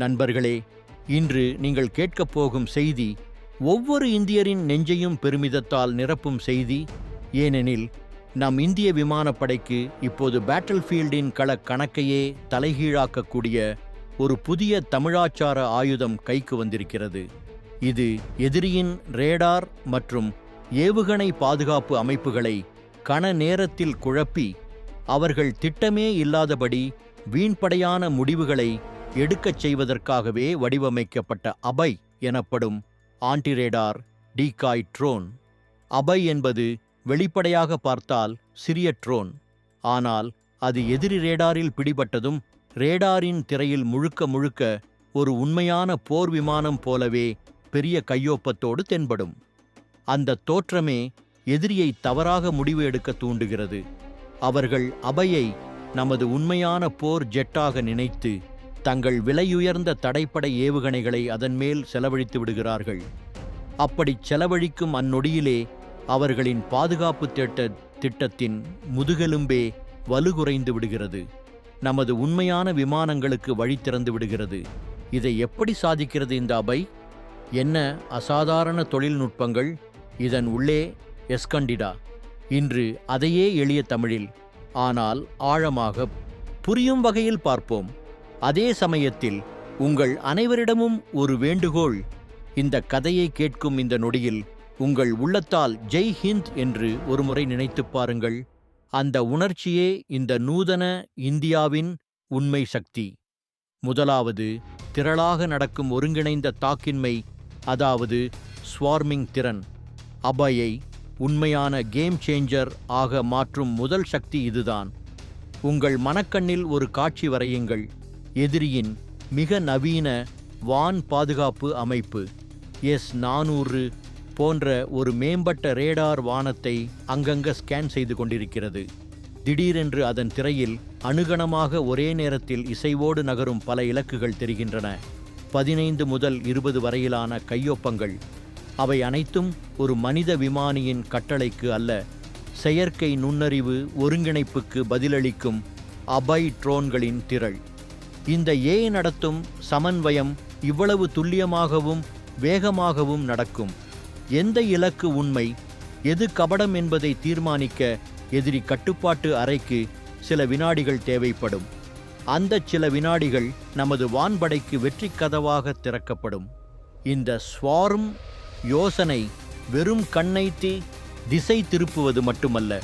நண்பர்களே இன்று நீங்கள் கேட்கப் போகும் செய்தி ஒவ்வொரு இந்தியரின் நெஞ்சையும் பெருமிதத்தால் நிரப்பும் செய்தி ஏனெனில் நம் இந்திய விமானப்படைக்கு இப்போது பேட்டில் ஃபீல்டின் கள கணக்கையே தலைகீழாக்கக்கூடிய ஒரு புதிய தமிழாச்சார ஆயுதம் கைக்கு வந்திருக்கிறது. இது எதிரியின் ரேடார் மற்றும் ஏவுகணை பாதுகாப்பு அமைப்புகளை கண நேரத்தில் குழப்பி அவர்கள் திட்டமே இல்லாதபடி வீண்படையான முடிவுகளை எடுக்கச் செய்வதற்காகவே வடிவமைக்கப்பட்ட அபை எனப்படும் ஆன்டிரேடார் டீகாய் ட்ரோன். அபை என்பது வெளிப்படையாக பார்த்தால் சிறிய ட்ரோன். ஆனால் அது எதிரி ரேடாரில் பிடிபட்டதும் ரேடாரின் திரையில் முழுக்க முழுக்க ஒரு உண்மையான போர் விமானம் போலவே பெரிய கையொப்பத்தோடு தென்படும். அந்த தோற்றமே எதிரியை தவறாக முடிவு எடுக்க தூண்டுகிறது. அவர்கள் அபையை நமது உண்மையான போர் ஜெட்டாக நினைத்து தங்கள் விலையுயர்ந்த தடைப்படை ஏவுகணைகளை அதன் மேல் செலவழித்து விடுகிறார்கள். அப்படிச் செலவழிக்கும் அந்நொடியிலே அவர்களின் பாதுகாப்பு திட்ட திட்டத்தின் முதுகெலும்பே வலுகுறைந்து விடுகிறது. நமது உண்மையான விமானங்களுக்கு வழி திறந்து விடுகிறது. இதை எப்படி சாதிக்கிறது இந்த அபை? என்ன அசாதாரண தொழில்நுட்பங்கள்? இதன் உள்ளே எஸ்கண்டிடா. இன்று அதையே எளிய தமிழில். ஆனால் ஆழமாக புரியும் வகையில் பார்ப்போம். அதே சமயத்தில் உங்கள் அனைவரிடமும் ஒரு வேண்டுகோள். இந்த கதையை கேட்கும் இந்த நொடியில் உங்கள் உள்ளத்தால் ஜெய் ஹிந்த் என்று ஒருமுறை நினைத்துப் பாருங்கள். அந்த உணர்ச்சியே இந்த நூதன இந்தியாவின் உண்மை சக்தி. முதலாவது திரளாக நடக்கும் ஒருங்கிணைந்த தாக்கின்மை அதாவது ஸ்வார்மிங் திறன். அபயை உண்மையான கேம் சேஞ்சர் ஆக மாற்றும் முதல் சக்தி இதுதான். உங்கள் மனக்கண்ணில் ஒரு காட்சி வரையுங்கள். எதிரியின் மிக நவீன வான் பாதுகாப்பு அமைப்பு எஸ் நானூறு போன்ற ஒரு மேம்பட்ட ரேடார் வானத்தை அங்கங்க ஸ்கேன் செய்து கொண்டிருக்கிறது. திடீரென்று அதன் திரையில் அணுகணமாக ஒரே நேரத்தில் இசைவோடு நகரும் பல இலக்குகள் தெரிகின்றன. பதினைந்து முதல் இருபது வரையிலான கையொப்பங்கள் அவை அனைத்தும் ஒரு மனித விமானியின் கட்டளைக்கு அல்ல செயற்கை நுண்ணறிவு ஒருங்கிணைப்புக்கு பதிலளிக்கும் அபை ட்ரோன்களின் திரள். இந்த ஏ நடத்தும் சமன்வயம் இவ்வளவு துல்லியமாகவும் வேகமாகவும் நடக்கும். எந்த இலக்கு உண்மை? எது கபடம் என்பதை தீர்மானிக்க எதிரி கட்டுப்பாட்டு அறைக்கு சில வினாடிகள் தேவைப்படும். அந்த சில வினாடிகள் நமது வான்படைக்கு வெற்றி கதவாக திறக்கப்படும். இந்த ஸ்வார்ம் யோசனை வெறும் கண்ணைத்தி திசை திருப்புவது மட்டுமல்ல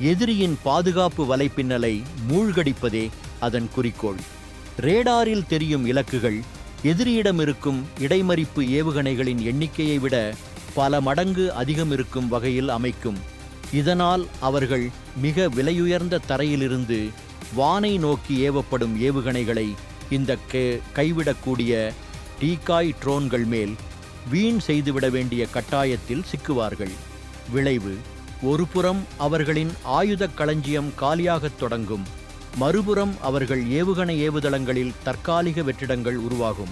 எதிரியின் பாதுகாப்பு வலைப்பின்னலை மூழ்கடிப்பதே அதன் குறிக்கோள். ரேடாரில் தெரியும் இலக்குகள் எதிரியிடம் இருக்கும் இடைமறிப்பு ஏவுகணைகளின் எண்ணிக்கையை விட பல மடங்கு அதிகம் இருக்கும் வகையில் அமைக்கும். இதனால் அவர்கள் மிக விலையுயர்ந்த தரையிலிருந்து வானை நோக்கி ஏவப்படும் ஏவுகணைகளை இந்த கே- கைவிடக்கூடிய டீகாய் ட்ரோன்கள் மேல் வீண் செய்துவிட வேண்டிய கட்டாயத்தில் சிக்குவார்கள். விளைவு ஒருபுறம் அவர்களின் ஆயுதக் களஞ்சியம் காலியாகத் தொடங்கும். மறுபுறம் அவர்கள் ஏவுகணை ஏவுதளங்களில் தற்காலிக வெற்றிடங்கள் உருவாகும்.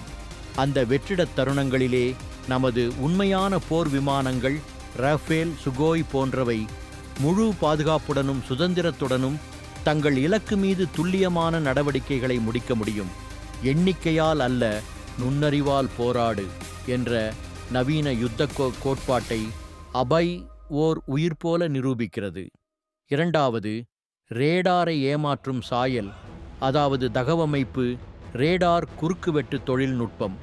அந்த வெற்றிடத் தருணங்களிலே நமது உண்மையான போர் விமானங்கள் ரஃபேல் சுகோய் போன்றவை முழு பாதுகாப்புடனும் சுதந்திரத்துடனும் தங்கள் இலக்கு மீது துல்லியமான நடவடிக்கைகளை முடிக்க முடியும். எண்ணிக்கையால் அல்ல நுண்ணறிவால் போராடு என்ற நவீன யுத்த கோ- கோட்பாட்டை அபை ஓர் உயிர் போல நிரூபிக்கிறது. இரண்டாவது ரேடாரை ஏமாற்றும் சாயல் அதாவது தகவமைப்பு ரேடார் குறுக்குவெட்டு தொழில்நுட்பம்.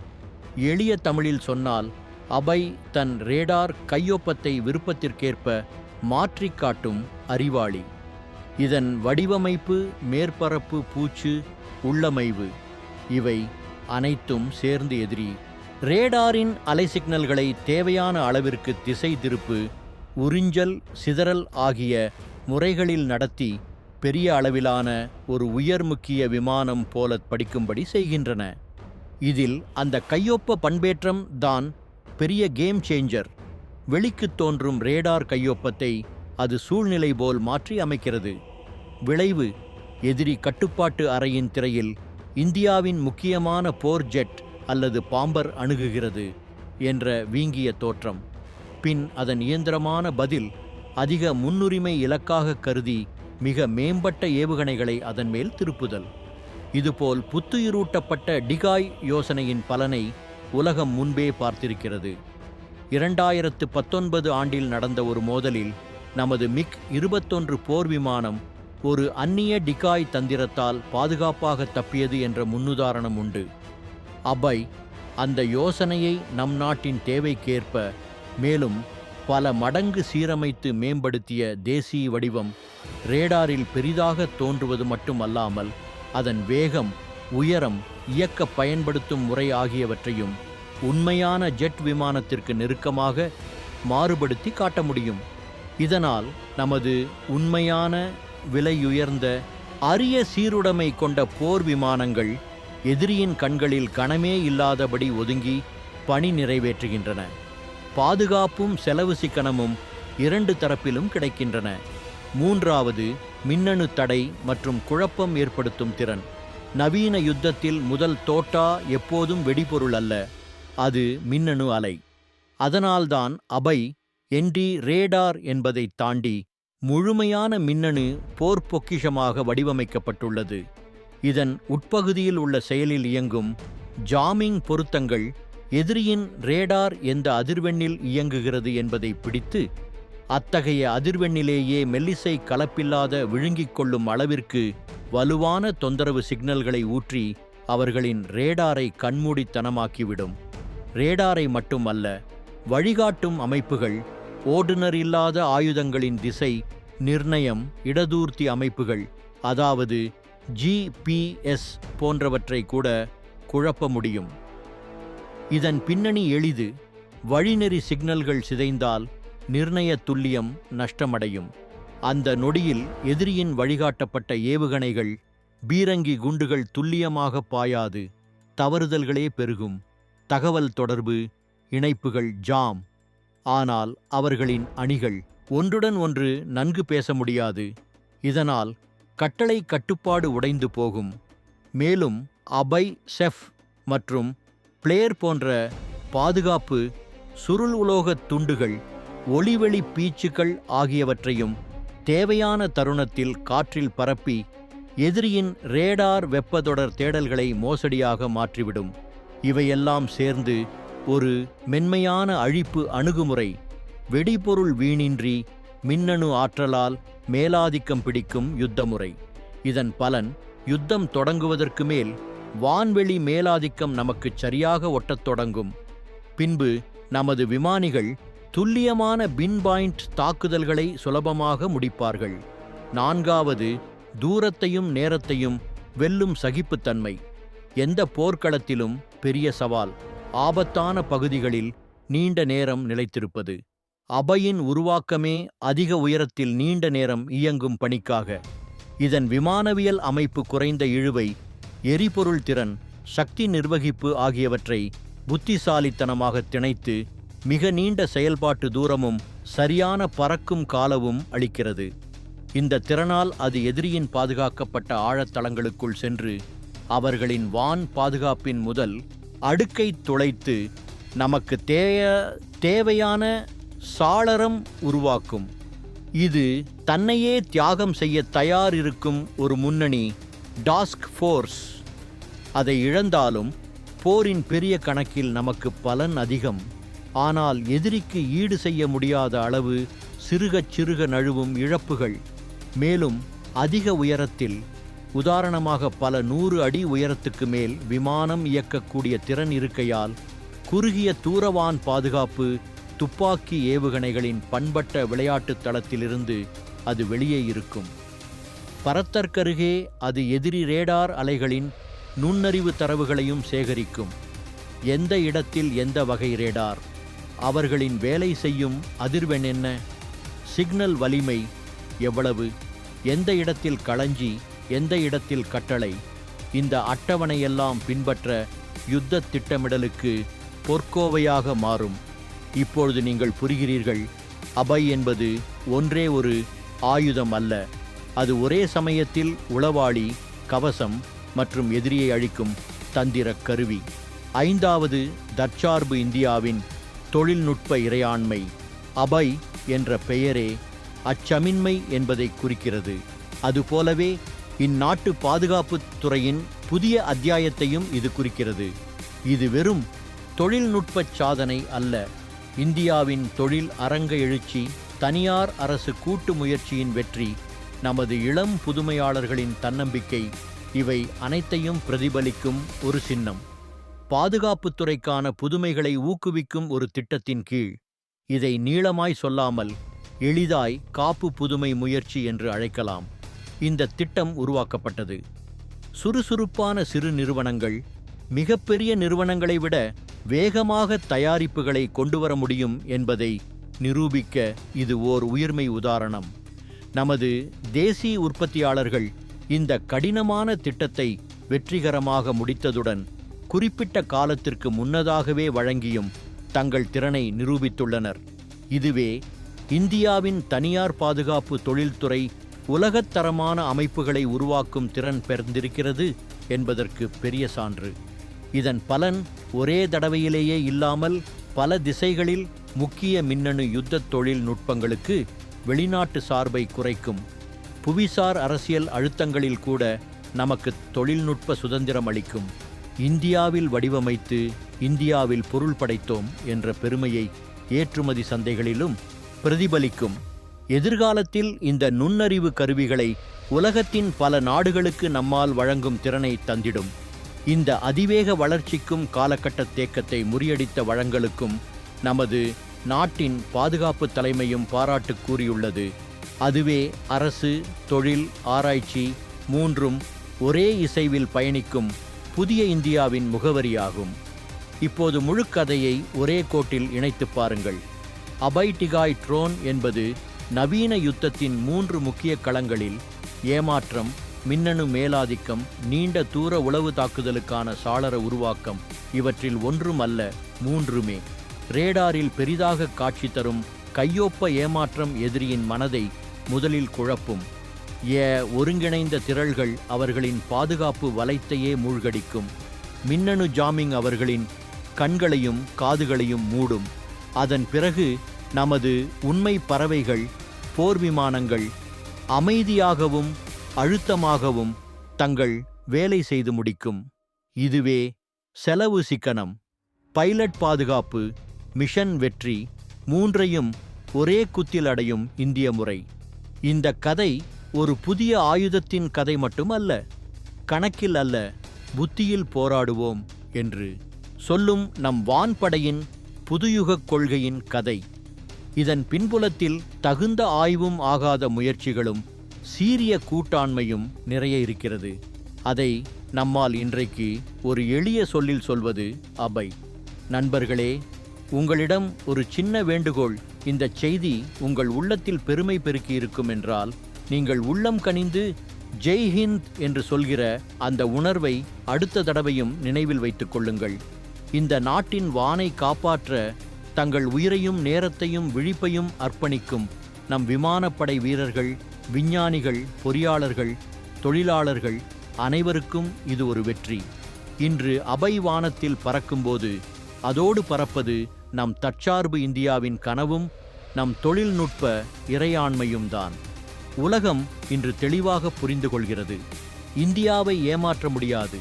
எளிய தமிழில் சொன்னால் அபை தன் ரேடார் கையொப்பத்தை விருப்பத்திற்கேற்ப மாற்றி காட்டும் அறிவாளி. இதன் வடிவமைப்பு மேற்பரப்பு பூச்சு உள்ளமைவு இவை அனைத்தும் சேர்ந்து எதிரி. ரேடாரின் அலை சிக்னல்களை தேவையான அளவிற்கு திசை திருப்பு உறிஞ்சல் சிதறல் ஆகிய முறைகளில் நடத்தி பெரிய அளவிலான ஒரு உயர் முக்கிய விமானம் போல படிக்கும்படி செய்கின்றன. இதில் அந்த கையொப்ப பண்பேற்றம் தான் பெரிய கேம் சேஞ்சர். வெளிக்குத் தோன்றும் ரேடார் கையொப்பத்தை அது சூழ்நிலை போல் மாற்றி அமைக்கிறது. விளைவு எதிரி கட்டுப்பாட்டு அறையின் திரையில் இந்தியாவின் முக்கியமான போர் ஜெட் அல்லது பாம்பர் அணுகுகிறது என்ற வீங்கிய தோற்றம். பின் அதன் இயந்திரமான பதில் அதிக முன்னுரிமை இலக்காக கருதி மிக மேம்பட்ட ஏவுகணைகளை அதன் மேல் திருப்புதல். இதுபோல் புத்துயிரூட்டப்பட்ட டிகாய் யோசனையின் பலனை உலகம் முன்பே பார்த்திருக்கிறது. இரண்டாயிரத்து பத்தொன்பது ஆண்டில் நடந்த ஒரு மோதலில் நமது மிக் இருபத்தொன்று போர் விமானம் ஒரு அந்நிய டிகாய் தந்திரத்தால் பாதுகாப்பாக தப்பியது என்ற முன்னுதாரணம் உண்டு. அபய் அந்த யோசனையை நம் நாட்டின் தேவைக்கேற்ப மேலும் பல மடங்கு சீரமைத்து மேம்படுத்திய தேசிய வடிவம் ரேடாரில் பெரிதாக தோன்றுவது மட்டுமல்லாமல் அதன் வேகம் உயரம் இயக்க பயன்படுத்தும் முறை ஆகியவற்றையும் உண்மையான ஜெட் விமானத்திற்கு நெருக்கமாக மாறுபடுத்தி காட்ட முடியும். இதனால் நமது உண்மையான விலையுயர்ந்த அரிய சீருடைமை கொண்ட போர் விமானங்கள் எதிரியின் கண்களில் கணமே இல்லாதபடி ஒதுங்கி பணி நிறைவேற்றுகின்றன. பாதுகாப்பும் செலவு சிக்கனமும் இரண்டு தரப்பிலும் கிடைக்கின்றன. மூன்றாவது மின்னணு தடை மற்றும் குழப்பம் ஏற்படுத்தும் திறன். நவீன யுத்தத்தில் முதல் தோட்டா எப்போதும் வெடிபொருள் அல்ல அது மின்னணு அலை. அதனால்தான் அபை என்டி ரேடார் என்பதை தாண்டி முழுமையான மின்னணு போர் பொக்கிஷமாக வடிவமைக்கப்பட்டுள்ளது. இதன் உட்பகுதியில் உள்ள செயலில் இயங்கும் ஜாமிங் பொருத்தங்கள் எதிரியின் ரேடார் எந்த அதிர்வெண்ணில் இயங்குகிறது என்பதை பிடித்து அத்தகைய அதிர்வெண்ணிலேயே மெல்லிசை கலப்பில்லாத விழுங்கிக் கொள்ளும் அளவிற்கு வலுவான தொந்தரவு சிக்னல்களை ஊற்றி அவர்களின் ரேடாரை கண்மூடித்தனமாக்கிவிடும். ரேடாரை மட்டுமல்ல வழிகாட்டும் அமைப்புகள் ஓட்டுநர் இல்லாத ஆயுதங்களின் திசை நிர்ணயம் இடதூர்த்தி அமைப்புகள் அதாவது ஜிபிஎஸ் போன்றவற்றை கூட குழப்ப முடியும். இதன் பின்னணி எளிது வழிநெறி சிக்னல்கள் சிதைந்தால் நிர்ணய துல்லியம் நஷ்டமடையும். அந்த நொடியில் எதிரியின் வழிகாட்டப்பட்ட ஏவுகணைகள் பீரங்கி குண்டுகள் துல்லியமாக பாயாது தவறுதல்களே பெருகும். தகவல் தொடர்பு இணைப்புகள் ஜாம். ஆனால் அவர்களின் அணிகள் ஒன்றுடன் ஒன்று நன்கு பேச முடியாது. இதனால் கட்டளை கட்டுப்பாடு உடைந்து போகும். மேலும் அபை செஃப் மற்றும் பிளேயர் போன்ற பாதுகாப்பு சுருள் உலோகத் துண்டுகள் ஒளிவெளி பீச்சுக்கள் ஆகியவற்றையும் தேவையான தருணத்தில் காற்றில் பரப்பி எதிரியின் ரேடார் வெப்பதொடர் தேடல்களை மோசடியாக மாற்றிவிடும். இவையெல்லாம் சேர்ந்து ஒரு மென்மையான அழிப்பு அணுகுமுறை வெடிபொருள் வீணின்றி மின்னணு ஆற்றலால் மேலாதிக்கம் பிடிக்கும் யுத்தமுறை. இதன் பலன் யுத்தம் தொடங்குவதற்கு மேல் வான்வெளி மேலாதிக்கம் நமக்குச் சரியாக ஒட்டத் தொடங்கும். பின்பு நமது விமானிகள் துல்லியமான பின் பாயிண்ட் தாக்குதல்களை சுலபமாக முடிப்பார்கள். நான்காவது தூரத்தையும் நேரத்தையும் வெல்லும் சகிப்புத்தன்மை எந்த போர்க்களத்திலும் பெரிய சவால். ஆபத்தான பகுதிகளில் நீண்ட நேரம் நிலைத்திருப்பது. அபையின் உருவாக்கமே அதிக உயரத்தில் நீண்ட நேரம் இயங்கும் பணிக்காக. இதன் விமானவியல் அமைப்பு குறைந்த இழுவை எரிபொருள் திறன் சக்தி நிர்வகிப்பு ஆகியவற்றை புத்திசாலித்தனமாக திணைத்து மிக நீண்ட செயல்பாட்டு தூரமும் சரியான பறக்கும் காலவும் அளிக்கிறது. இந்த திறனால் அது எதிரியின் பாதுகாக்கப்பட்ட ஆழத்தளங்களுக்குள் சென்று அவர்களின் வான் பாதுகாப்பின் முதல் அடுக்கை துளைத்து நமக்கு தேய தேவையான சாளரம் உருவாக்கும். இது தன்னையே தியாகம் செய்ய தயார் இருக்கும் ஒரு முன்னணி டாஸ்க் ஃபோர்ஸ். அதை இழந்தாலும் போரின் பெரிய கணக்கில் நமக்கு பலன் அதிகம். ஆனால் எதிரிக்கு ஈடு செய்ய முடியாத அளவு சிறுகச் சிறுக நழுவும் இழப்புகள். மேலும் அதிக உயரத்தில் உதாரணமாக பல நூறு அடி உயரத்துக்கு மேல் விமானம் இயக்கக்கூடிய திறன் இருக்கையால் குறுகிய தூரவான் பாதுகாப்பு துப்பாக்கி ஏவுகணைகளின் பண்பட்ட விளையாட்டுத் தளத்திலிருந்து அது வெளியே இருக்கும். பரத்தற்கருகே அது எதிரி ரேடார் அலைகளின் நுண்ணறிவு தரவுகளையும் சேகரிக்கும். எந்த இடத்தில் எந்த வகை ரேடார்? அவர்களின் வேலை செய்யும் அதிர்வெண் என்ன? சிக்னல் வலிமை எவ்வளவு? எந்த இடத்தில் களஞ்சி எந்த இடத்தில் கட்டளை? இந்த அட்டவணையெல்லாம் பின்பற்ற யுத்த திட்டமிடலுக்கு பொற்கோவையாக மாறும். இப்பொழுது நீங்கள் புரிகிறீர்கள் அபை என்பது ஒன்றே ஒரு ஆயுதம் அல்ல. அது ஒரே சமயத்தில் உளவாளி கவசம் மற்றும் எதிரியை அழிக்கும் தந்திர கருவி. ஐந்தாவது தற்சார்பு இந்தியாவின் தொழில்நுட்ப இறையாண்மை அபை என்ற பெயரே அச்சமின்மை என்பதை குறிக்கிறது. அதுபோலவே இந்நாட்டு பாதுகாப்பு துறையின் புதிய அத்தியாயத்தையும் இது குறிக்கிறது. இது வெறும் தொழில்நுட்பச் சாதனை அல்ல. இந்தியாவின் தொழில் அரங்க எழுச்சி தனியார் அரசு கூட்டு முயற்சியின் வெற்றி நமது இளம் புதுமையாளர்களின் தன்னம்பிக்கை இவை அனைத்தையும் பிரதிபலிக்கும் ஒரு சின்னம். பாதுகாப்புத் துறைக்கான புதுமைகளை ஊக்குவிக்கும் ஒரு திட்டத்தின் கீழ் இதை நீளமாய் சொல்லாமல் எளிதாய் காப்பு புதுமை முயற்சி என்று அழைக்கலாம். இந்த திட்டம் உருவாக்கப்பட்டது. சுறுசுறுப்பான சிறு நிறுவனங்கள் மிகப்பெரிய நிறுவனங்களை விட வேகமாக தயாரிப்புகளை கொண்டுவர முடியும் என்பதை நிரூபிக்க இது ஓர் உயிர்மை உதாரணம். நமது தேசிய உற்பத்தியாளர்கள் இந்த கடினமான திட்டத்தை வெற்றிகரமாக முடித்ததுடன் குறிப்பிட்ட காலத்திற்கு முன்னதாகவே வழங்கியும் தங்கள் திறனை நிரூபித்துள்ளனர். இதுவே இந்தியாவின் தனியார் பாதுகாப்பு தொழில்துறை உலகத்தரமான அமைப்புகளை உருவாக்கும் திறன் பெறந்திருக்கிறது என்பதற்கு பெரிய சான்று. இதன் பலன் ஒரே தடவையிலேயே இல்லாமல் பல திசைகளில் முக்கிய மின்னணு யுத்த தொழில்நுட்பங்களுக்கு வெளிநாட்டு சார்பை குறைக்கும் புவிசார் அரசியல் அழுத்தங்களில் கூட நமக்கு தொழில்நுட்ப சுதந்திரம் அளிக்கும். இந்தியாவில் வடிவமைத்து இந்தியாவில் பொருள் படைத்தோம் என்ற பெருமையை ஏற்றுமதி சந்தைகளிலும் பிரதிபலிக்கும். எதிர்காலத்தில் இந்த நுண்ணறிவு கருவிகளை உலகத்தின் பல நாடுகளுக்கு நம்மால் வழங்கும் திறனை தந்திடும். இந்த அதிவேக வளர்ச்சிக்கும் காலகட்ட தேக்கத்தை முறியடித்த வழங்கலுக்கும் நமது நாட்டின் பாதுகாப்பு தலைமையும் பாராட்டு கூறியுள்ளது. அதுவே அரசு தொழில் ஆராய்ச்சி மூன்றும் ஒரே இசைவில் பயணிக்கும் புதிய இந்தியாவின் முகவரியாகும். இப்போது முழுக்கதையை ஒரே கோட்டில் இணைத்துப் பாருங்கள். அபைடிகாய் ட்ரோன் என்பது நவீன யுத்தத்தின் மூன்று முக்கிய களங்களில் ஏமாற்றம் மின்னணு மேலாதிக்கம் நீண்ட தூர உளவு தாக்குதலுக்கான சாளர உருவாக்கம் இவற்றில் ஒன்றும் அல்ல மூன்றுமே. ரேடாரில் பெரிதாக காட்சி தரும் கையொப்ப ஏமாற்றம் எதிரியின் மனதை முதலில் குழப்பும். ஏ ஒருங்கிணைந்த திரள்கள் அவர்களின் பாதுகாப்பு வலைத்தையே மூழ்கடிக்கும். மின்னணு ஜாமிங் அவர்களின் கண்களையும் காதுகளையும் மூடும். அதன் பிறகு நமது உண்மை பறவைகள் போர் விமானங்கள் அமைதியாகவும் அழுத்தமாகவும் தங்கள் வேலை செய்து முடிக்கும். இதுவே செலவு சிக்கனம். பைலட் பாதுகாப்பு மிஷன் வெற்றி மூன்றையும் ஒரே குத்தில் அடையும் இந்திய முறை. இந்த கதை ஒரு புதிய ஆயுதத்தின் கதை மட்டுமல்ல கணக்கில் அல்ல புத்தியில் போராடுவோம் என்று சொல்லும் நம் வான்படையின் புதுயுகக் கொள்கையின் கதை. இதன் பின்புலத்தில் தகுந்த ஆய்வும் ஆகாத முயற்சிகளும் சீரிய கூட்டாண்மையும் நிறைய இருக்கிறது. அதை நம்மால் இன்றைக்கு ஒரு எளிய சொல்லில் சொல்வது அபை. நண்பர்களே உங்களிடம் ஒரு சின்ன வேண்டுகோள். இந்த செய்தி உங்கள் உள்ளத்தில் பெருமை பெருக்கி இருக்கும் என்றால் நீங்கள் உள்ளம் கனிந்து ஜெய் ஹிந்த் என்று சொல்கிற அந்த உணர்வை அடுத்த தடவையும் நினைவில் வைத்துக் கொள்ளுங்கள். இந்த நாட்டின் வானை காப்பாற்ற தங்கள் உயிரையும் நேரத்தையும் விழிப்பையும் அர்ப்பணிக்கும் நம் விமானப்படை வீரர்கள் விஞ்ஞானிகள் பொறியாளர்கள் தொழிலாளர்கள் அனைவருக்கும் இது ஒரு வெற்றி. இன்று அபை வானத்தில் பறக்கும்போது அதோடு பறப்பது நம் தற்சார்பு இந்தியாவின் கனவும் நம் தொழில்நுட்ப இறையாண்மையும் தான் உலகம் இன்று தெளிவாக புரிந்து கொள்கிறது இந்தியாவை ஏமாற்ற முடியாது.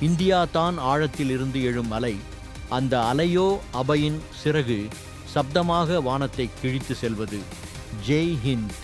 இந்தியா தான் ஆழத்தில் இருந்து எழும் அலை. அந்த அலையோ அபையின் சிறகு சப்தமாக வானத்தை கிழித்து செல்வது. ஜெய் ஹிந்த்.